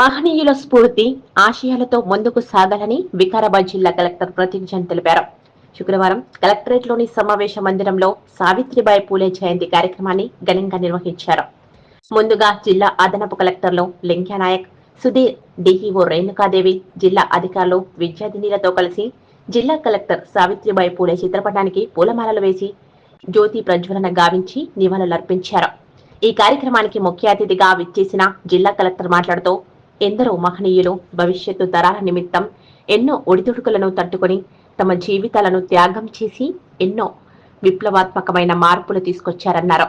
మహనీయుల స్ఫూర్తి ఆశయాలతో ముందుకు సాగాలని వికారాబాద్ జిల్లా కలెక్టర్ ప్రతిజ్ఞ తెలిపారు. శుక్రవారం కలెక్టరేట్లోని సమావేశ మందిరంలో సావిత్రిబాయి పూలే జయంతి కార్యక్రమాన్ని ఘనంగా నిర్వహించారు. ముందుగా జిల్లా అదనపు కలెక్టర్లు లింక్యానాయక్ సుధీర్ డిఈఓ రేణుకాదేవి జిల్లా అధికారులు విద్యార్థినిలతో కలిసి జిల్లా కలెక్టర్ సావిత్రిబాయి పూలే చిత్రపటానికి పూలమాలలు వేసి జ్యోతి ప్రజ్వలన గావించి నివాళులర్పించారు. ఈ కార్యక్రమానికి ముఖ్య అతిథిగా విచ్చేసిన జిల్లా కలెక్టర్ మాట్లాడుతూ ఎందరో మహనీయులు భవిష్యత్తు తరాల నిమిత్తం ఎన్నో ఒడిదుడుకులను తట్టుకొని తమ జీవితాలను త్యాగం చేసి ఎన్నో విప్లవాత్మకమైన మార్పులు తీసుకొచ్చారన్నారు.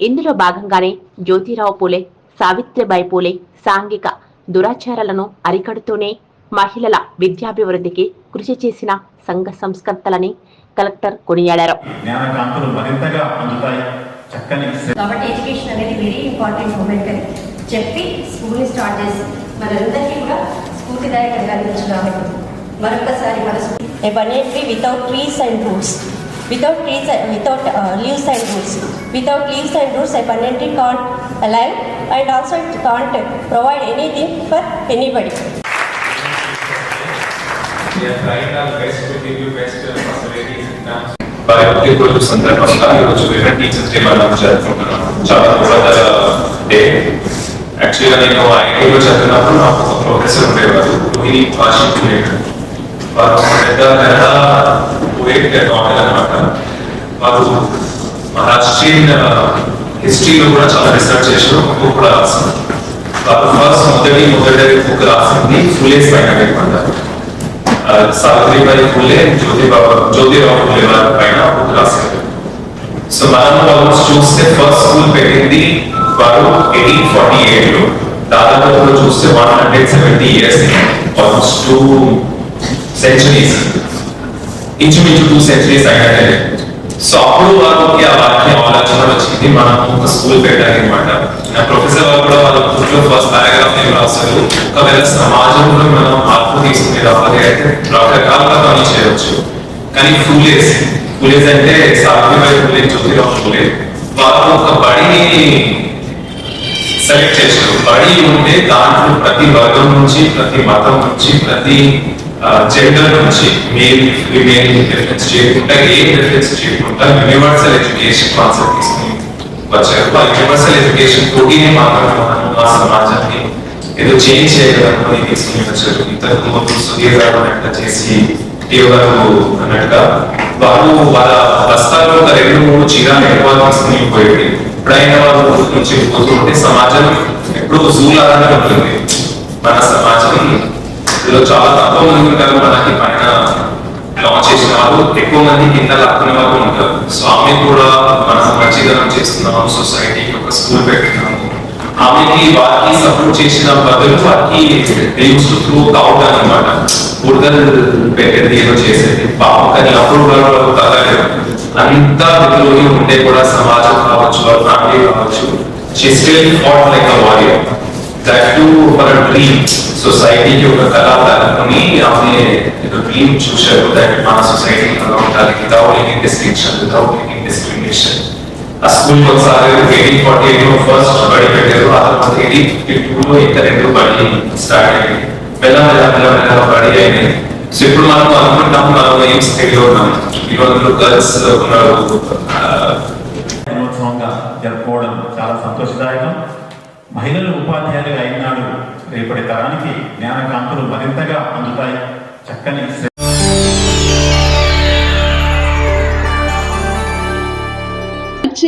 ఇందులో భాగంగానే జ్యోతిరావు పూలే సావిత్రిబాయి పూలే సాంఘిక దురాచారాలను అరికడుతూనే మహిళల విద్యాభివృద్ధికి కృషి చేసిన సంఘ సంస్కర్తలని కలెక్టర్ కొనియాడారు. జ్ఞాన కాంతులు మరింతగా అందుతాయి. చక్కని కాబట్టి ఎడ్యుకేషన్ అనేది వెరీ ఇంపార్టెంట్ మూమెంట్ అని చెప్పి స్కూల్ని స్టార్ట్ చేసి మనందరికీ కూడా స్ఫూర్తిదాయకంగా అనిపించు కాబట్టి మరొకసారి మన abundantly without trees and roots. Without trees, without uh, leaves and roots. Without leaves and roots, abundantly can't alive and also it can't provide anything for anybody. We are trying our best to give you best uh, facilities in terms. వారి రోజు సందర్భంగా ఈరోజు వేరే teachers day మనం జరుపుకుంటున్నాం చాలా గొప్ప day యాక్చువల్గా నేను ఐఐటీలో చదివినప్పుడు నాకు ఒక ప్రొఫెసర్ ఉండేవారు రోహిణి భాషిక్ ఉండేవారు వారు ఒక పెద్ద కన్నడ పోయేట్ నావెల్ అనమాట వారు మహారాష్ట్రీయన్ హిస్టరీలో కూడా చాలా రీసెర్చ్ చేశారు ఒక book కూడా రాశారు వారు ఫస్ట్ మొదటి మొదటి బుక్ రాసింది ఫులేస్ పైన అనమాట ఆ, సావిత్రిబాయి ఫులే జ్యోతిబాబు జ్యోతిరావు ఫులే వారి పైన బుక్ రాశారు సో మనం వాళ్ళు చూస్తే ఫస్ట్ స్కూల్ పెట్టింది వారు ఎయిటీన్ ఫార్టీ ఎయిట్ లో దాదాపు ఇప్పుడు చూస్తే one hundred seventy years almost two centuries ఇంచుమించు టూ సెంచరీస్ అయినట్టే సో అప్పుడు వారికి ఆ వాక్య ఆలోచన వచ్చింది మనం ఒక స్కూల్ పెట్టాలి అనమాట నా ప్రొఫెసర్ వారు కూడా వాళ్ళ బుక్ లో ఫస్ట్ పారాగ్రాఫ్ ఏం రాస్తారు ఒకవేళ సమాజంలో మనం మార్పు తీసుకునే రావాలి అయితే రకరకాలుగా పని చేయవచ్చు కానీ ఫూలేస్ ఫూలేస్ అంటే సావిత్రిబాయి ఫూలే జ్యోతిరావు ఫూలే వారు ఒక బడిని సెలెక్ట్ చేశారు బడి ఉంటే దాంట్లో ప్రతి వర్గం నుంచి ప్రతి మతం నుంచి ప్రతి జెండర్ నుంచి మేల్ ఫిమేల్ డిఫరెన్స్ చేయకుండా ఏ డిఫరెన్స్ చేయకుండా యూనివర్సల్ ఎడ్యుకేషన్ కాన్సెప్ట్ తీసుకుని వచ్చారు. ఆ యూనివర్సల్ ఎడ్యుకేషన్ తోటినే మాట్లాడుతున్నాను మా సమాజాన్ని ఏదో చేంజ్ చేయగలను తీసుకుని వచ్చారు. ఇంతకు ముందు సుధీర్ గారు అన్నట్టుగా చేసి టీఓ గారు అన్నట్టుగా వాళ్ళు వాళ్ళ బస్తాల్లో ఒక రెండు మూడు చీరాలు ఎక్కువ తీసుకుని పోయేది ఎప్పుడైనా వాళ్ళు ఊరు నుంచి పోతుంటే సమాజం ఎప్పుడు జూ లాగానే ఉంటుంది. మన సమాజం ఇందులో చాలా తక్కువ మంది ఉంటారు. మనకి పైన లాంచ్ చేసిన వాళ్ళు ఎక్కువ మంది కింద లాక్కునే వాళ్ళు ఉంటారు. స్వామి కూడా మనం మంచిదనం చేస్తున్నాం. సొసైటీకి ఒక స్కూల్ పెట్టినాం. ఆమెకి వారికి సపోర్ట్ చేసిన బదులు వారికి యూస్ త్రూ అవుట్ అనమాట బురదలు పెట్టేది ఏదో చేసేది పాపం కానీ అప్పుడు కూడా వాళ్ళు తగ్గలేదు అంతా విధులు ఉంటే కూడా సమాజం కావచ్చు వాళ్ళ ఫ్యామిలీ కావచ్చు she still fought like a warrior that to for dream సొసైటీకి ఒక కళ అనుకుని ఆమె ఒక డ్రీమ్ చూశారు దట్ మన సొసైటీ అలా ఉండాలి without any distinction without any discrimination ఆ స్కూల్ ఒకసారి ఎయిటీన్ ఫార్టీ ఎయిట్లో ఫస్ట్ బడి పెట్టారు. ఆ తర్వాత ఎయిటీన్ ఫిఫ్టీ టూ లో ఇంకా రెండు బడి స్టార్ట్ అయ్యింది మెల్ల మెల్ల మెల్ల మెల్ల బడి సో ఇప్పుడు మనం అనుకుంటాం మనం ఏం ఉన్నాం గర్ల్స్ ఉన్నారు జరుపుకోవడం చాలా సంతోషదాయకం మహిళలు ఉపాధ్యాయులుగా అయినాడు రేపటి తరానికి జ్ఞానకాంతులు మరింతగా అందుతాయి చక్కని